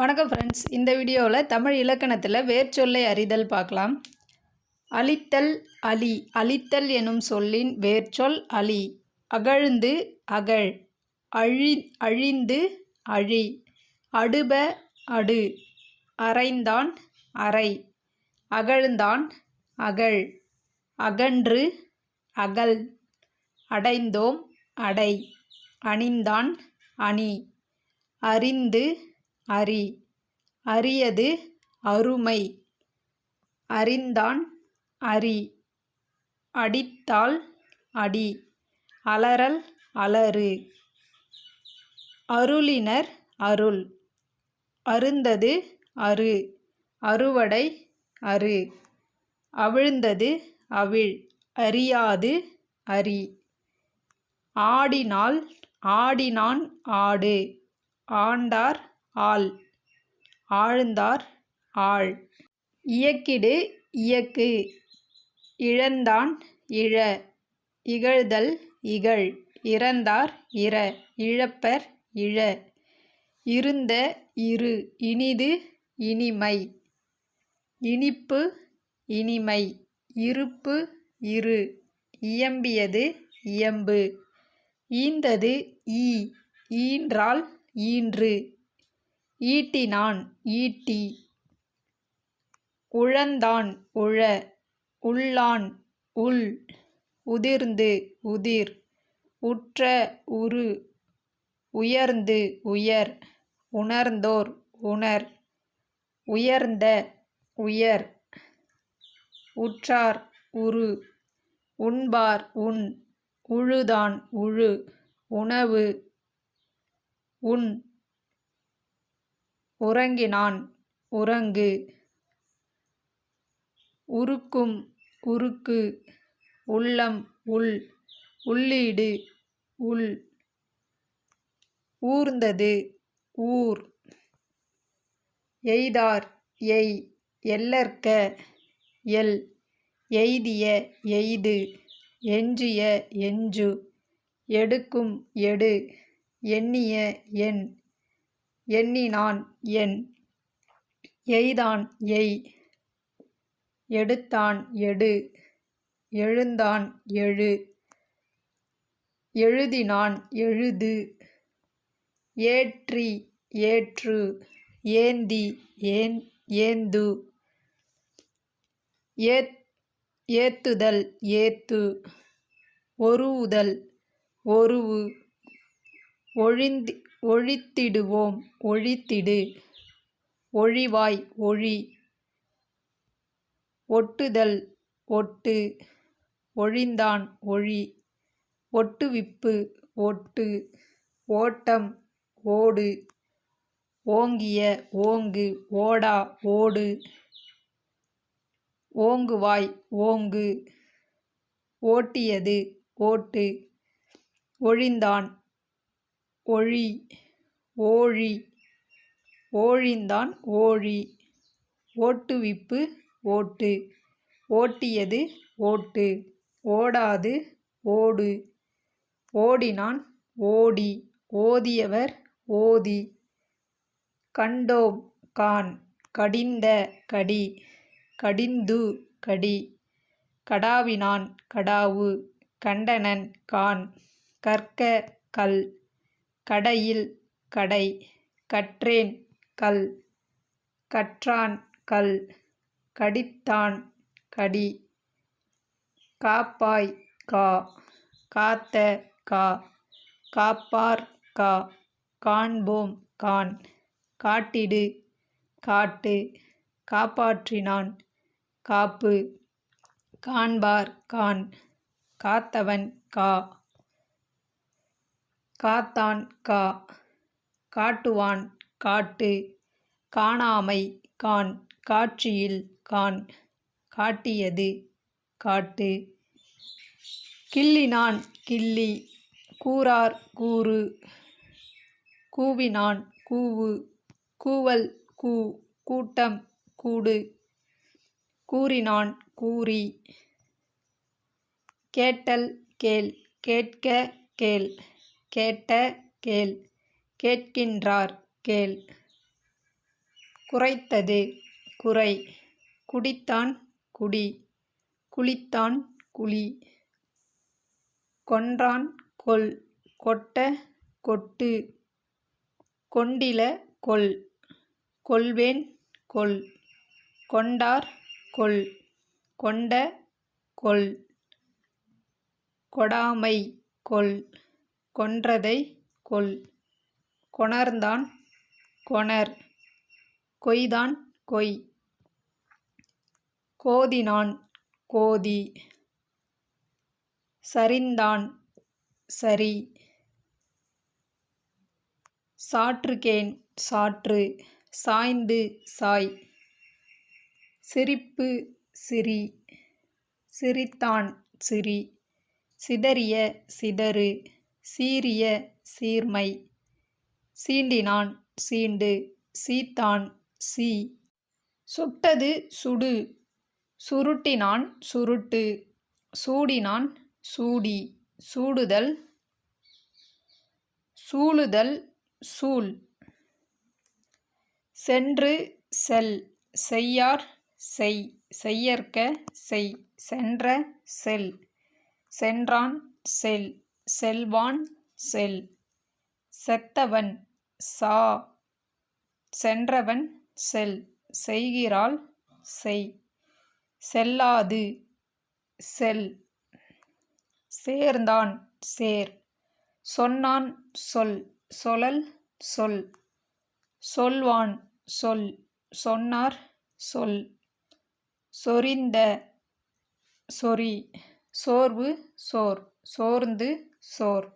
வணக்கம் ஃப்ரெண்ட்ஸ் இந்த வீடியோவில் தமிழ் இலக்கணத்தில் வேர்ச்சொல்லை அறிதல் பார்க்கலாம். அழித்தல் அலி அழித்தல் எனும் சொல்லின் வேர்ச்சொல் அலி. அகழ்ந்து அகழ் அழி அழிந்து அழி. அடுப அடு அரைந்தான் அரை. அகழ்ந்தான் அகழ் அகன்று அகல். அடைந்தோம் அடை அணிந்தான் அணி. அறிந்து அறி. அரியது அருமை. அறிந்தான் அறி அடித்தால் அடி. அலறல் அலறு. அருளினர் அருள். அருந்தது அரு. அறுவடை அரு. அவிழ்ந்தது அவிழ். அறியாது அறி ஆடினால் ஆடினான் ஆடு. ஆண்டார் ஆள். ஆழ்ந்தார் ஆள். இயக்கிடு இயக்கு. இழந்தான் இழ. இகழ்தல் இகழ். இறந்தார் இற. இழப்பர் இழ. இருந்த இரு. இனிது இனிமை. இனிப்பு இனிமை. இருப்பு இரு. இயம்பியது இயம்பு. ஈந்தது ஈ. ஈன்றால் ஈன்று. ஈட்டினான் ஈட்டி. உழந்தான் உழ. உள்ளான் உள். உதிர்ந்து உதிர். உற்ற உரு உயர்ந்து உயர். உணர்ந்தோர் உணர். உயர்ந்த உயர். உற்றார் உரு உண்பார் உண். உழுதான் உழு. உணவு. உண். உறங்கினான். உறங்கு. உருக்கும் உருக்கு. உள்ளம் உள். உள்ளீடு உள். ஊர்ந்தது ஊர். எய்தார் எய். எல்லற்க. எல். எய்திய எய்து. எஞ்சிய எஞ்சு. எடுக்கும் எடு. எண்ணிய எண். எண்ணினான். என் எய்தான். எய். எடுத்தான். எடு. எழுந்தான். எழு. எழுதினான். எழுது. ஏற்றி. ஏற்று. ஏந்தி. ஏன். ஏந்து. ஏத். ஏத்துதல். ஏத்து. ஒருவுதல். ஒருவு. ஒழிந்தி. ஒழித்திடுவோம். ஒழித்திடு. ஒழிவாய் ஒழி. ஒட்டுதல் ஒட்டு. ஒழிந்தான் ஒழி. ஒட்டுவிப்பு ஒட்டு. ஓட்டம் ஓடு. ஓங்கிய ஓங்கு ஓடா ஓடு. ஓங்குவாய் ஓங்கு. ஓட்டியது ஓட்டு. ஒழிந்தான் ஒழி ஓழி ஓழிந்தான் ஓழி. ஓட்டுவிப்பு ஓட்டு. ஓட்டியது ஓட்டு. ஓடாது ஓடு. ஓடினான் ஓடி. ஓதியவர் ஓதி. கண்டோம் கான். கடிந்த கடி. கடிந்து கடி. கடாவினான் கடாவு. கண்டனன் கான். கற்க கல். கடையில் கடை கற்றேன் கல் கற்றான் கல் கடித்தான் கடி காப்பாய் கா காத்த கா காப்பார் கா காண்போம் கான் காட்டிடு காட்டு காப்பாற்றினான் காப்பு காண்பார் கான் காத்தவன் கா. காத்தான் கா. காட்டுவான் காட்டு. காணாமை கான் காட்சியில் கான் காட்டியது காட்டு. கிள்ளினான் கிள்ளி. கூறார் கூறு. கூவினான் கூவு. கூவல் கூ. கூட்டம் கூடு. கூறினான் கூறி. கேட்டல் கேள். கேட்க கேள். கேட்ட கேள். கேட்கின்றார் கேள். குறைத்தது குறை. குடித்தான் குடி. குளித்தான் குழி கொன்றான் கொல் கொட்ட கொட்டு. கொண்டில கொல் கொள்வேன் கொல் கொண்டார் கொல் கொண்ட கொல் கொடாமை கொல் கொன்றதை கொல். கொணர்ந்தான் கொணர். கொய்தான் கொய். கோதினான் கோதி. சரிந்தான் சரி. சாற்றுகேன் சாற்று. சாய்ந்து சாய். சிரிப்பு சிரி. சிரித்தான் சிரி. சிதறிய சிதறு. சீரிய சீர்மை. சீண்டினான் சீண்டு சீத்தான் சீ. சுட்டது சுடு சுருட்டினான் சுருட்டு சூடினான் சூடி. சூடுதல் சூழுதல் சூழ் சென்று செல் செய்யார் செய் செய்யற்க செய் சென்ற செல் சென்றான் செல். செல்வான் செல். செத்தவன் சா. சென்றவன் செல். செய்கிறாள் செய். செல்லாது செல். சேர்ந்தான் சேர். சொன்னான் சொல். சொலல் சொல். சொல்வான் சொல். சொன்னார் சொல். சொரிந்த சொறி. சோர்வு சோர். சோர்ந்து சோர்.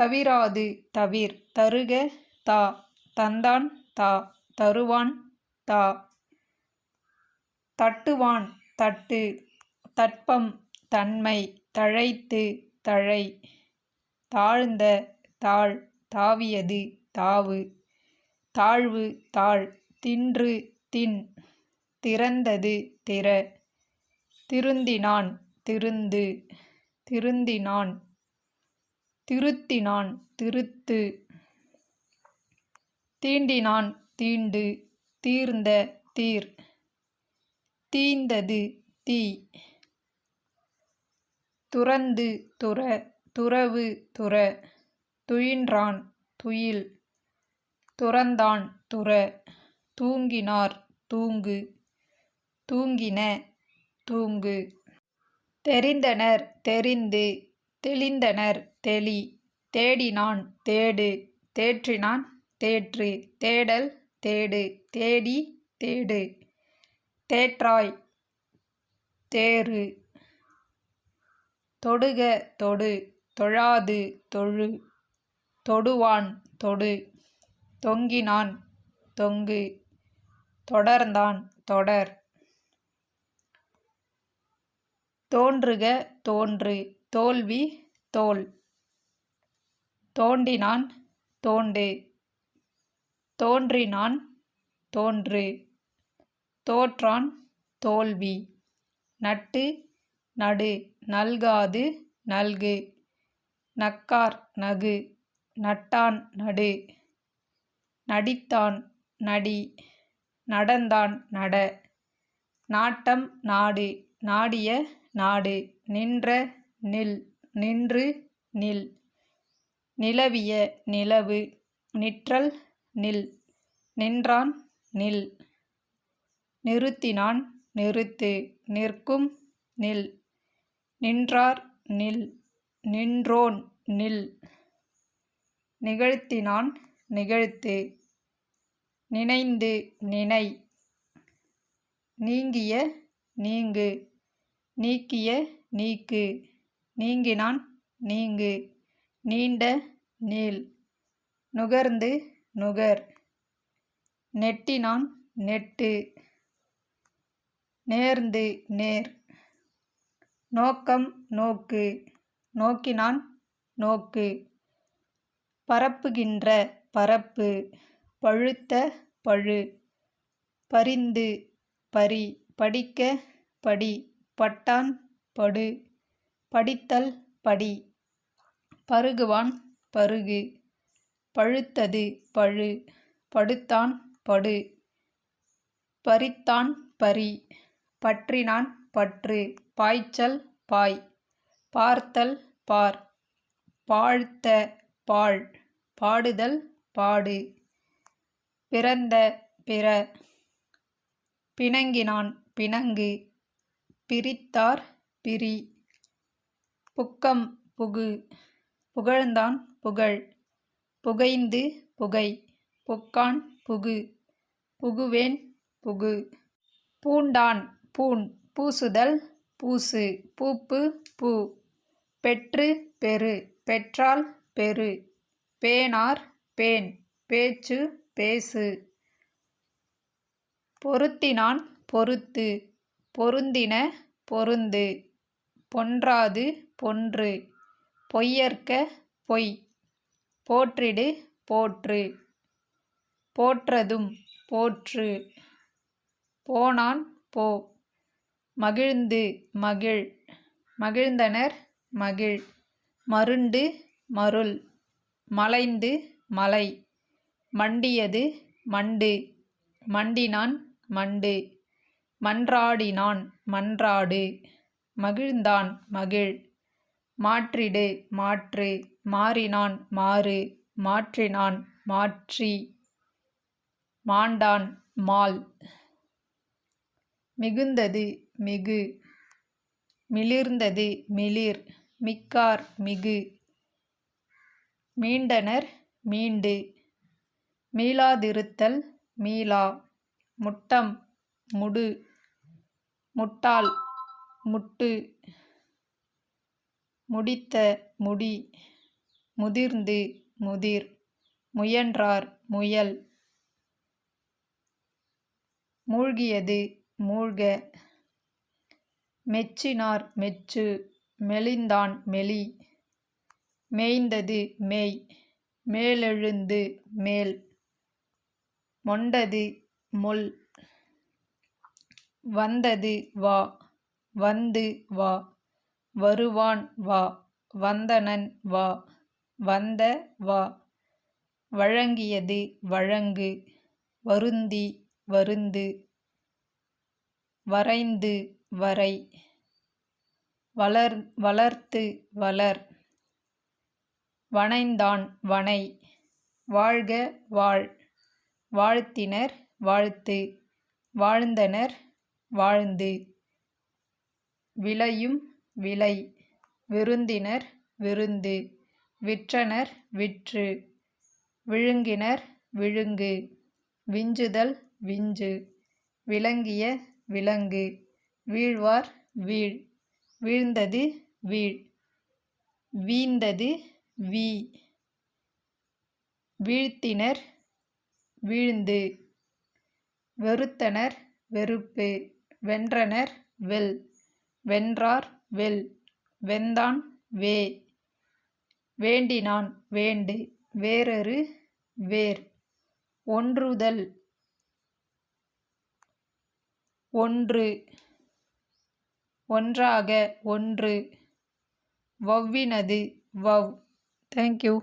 தவிராது தவிர். தருக தா. தந்தான் தா. தருவான் தா. தட்டுவான் தட்டு. தட்பம் தன்மை. தழைத்து தழை. தாழ்ந்த தாழ். தாவியது தாவு. தாழ்வு தாழ். தின்று தின். திறந்தது திற. திருந்தினான் திருந்து. திருந்தினான். திருத்தினான். திருத்து. தீண்டினான். தீண்டு. தீர்ந்த தீர். தீந்தது தீ. துறந்து துற. துறவு துற. துயின்றான் துயில். துறந்தான் துற. தூங்கினார் தூங்கு. தூங்கின தூங்கு. தெரிந்தனர் தெரிந்து தெளிந்தனர் தெளி. தேடினான் தேடு. தேற்றினான் தேற்று. தேடல் தேடு. தேடி தேடு. தேற்றாய் தேறு. தொடுக தொடு. தொழாது தொழு. தொடுவான் தொடு. தொங்கினான் தொங்கு. தொடர்ந்தான் தொடர். தோன்றுக தோன்று. தோல்வி தோல். தோண்டினான் தோண்டு. தோன்றினான் தோன்று. தோற்றான் தோல்வி. நட்டு நடு. நல்காது நல்கு. நக்கார் நகு. நட்டான் நடு. நடித்தான் நடி. நடந்தான் நட. நாட்டம் நாடு. நாடிய நாடு. நின்ற நில் நின்று நில். நிலவிய நிலவு நிற்றல் நில். நின்றான் நில். நிறுத்தினான் நிறுத்து. நிற்கும் நில். நின்றார் நில். நின்றோன் நில். நிகழ்த்தினான் நிகழ்த்து. நினைந்து நினை. நீங்கிய நீங்கு. நீக்கிய நீக்கு. நீங்கினான் நீங்கு. நீண்ட நீள். நுகர்ந்து நுகர். நெட்டினான் நெட்டு. நேர்ந்து நேர். நோக்கம் நோக்கு. நோக்கினான் நோக்கு. பரப்புகின்ற பரப்பு. பழுத்த பழு. பரிந்து பரி. படிக்க படி. பட்டான் படு படித்தல் படி. பருகுவான் பருகு பழுத்தது பழு படுத்தான் படு. பறித்தான் பறி பற்றினான் பற்று பாய்ச்சல் பாய் பார்த்தல் பார் பாழ்த்த பாழ் பாடுதல் பாடு. பிறந்த பிற பிணங்கினான் பிணங்கு பிரித்தார் பிரி. புக்கம் புகு. புகழ்ந்தான் புகழ். புகைந்து புகை. புக்கான் புகு. புகுவேன் புகு. பூண்டான் பூண். பூசுதல் பூசு. பூப்பு பூ. பெற்று பெறு. பெற்றால் பெறு. பேனார் பேன் பேச்சு பேசு. பொருத்தினான் பொருத்து பொருந்தின பொருந்து. பொன்றாது பொன்று. பொய்யற்க பொய். போற்றிடு போற்று. போற்றதும் போற்று. போனான் போ. மகிழ்ந்து மகிழ். மகிழ்ந்தனர் மகிழ். மருண்டு மருள். மலைந்து மலை. மண்டியது மண்டு. மண்டினான் மண்டு. மன்றாடினான் மன்றாடு. மகிழ்ந்தான் மகிழ். மாற்றிடு மாற்று. மாறினான் மாறு. மாற்றினான் மாற்றி. மாண்டான் மால். மிகுந்தது மிகு. மிளிர்ந்தது மிளிர். மிக்கார் மிகு. மீண்டனர் மீண்டு. மீளாதிருத்தல் மீளா. முட்டம் முடு. முட்டாள் முட்டு. முடித்த முடி. முதிர்ந்து முதிர். முயன்றார் முயல். மூழ்கியது மூழ்க. மெச்சினார் மெச்சு. மெலிந்தான் மெலி. மேய்ந்தது மேய். மேலெழுந்து மேல். மொண்டது மொல். வந்தது வா வந்து வா வருவான் வா வந்தனன் வா வந்த வா வழங்கியது வழங்கு வருந்தி வருந்து வரைந்து வரை வளர் வளர்த்து வளர் வனைந்தான் வனை வாழ்க வாழ் வாழ்த்தினர் வாழ்த்து வாழ்ந்தனர் வாழ்ந்து விளையும் விளை. விருந்தினர் விருந்து. விற்றனர் விற்று. விழுங்கினர் விழுங்கு. விஞ்சுதல் விஞ்சு. விளங்கிய விலங்கு. வீழ்வார் வீழ். வீழ்ந்தது வீழ். வீழ்ந்தது வீ. வீழ்த்தினர் வீழ்ந்து. வெறுத்தனர் வெறுப்பு. வென்றனர் வெல். வென்றார் வெல். வெந்தான் வே. வேண்டினான் வேண்டு. வேறொரு வேர். ஒன்றுதல். ஒன்று. ஒன்றாக ஒன்று. வவ்வினது வவ் தேங்க்யூ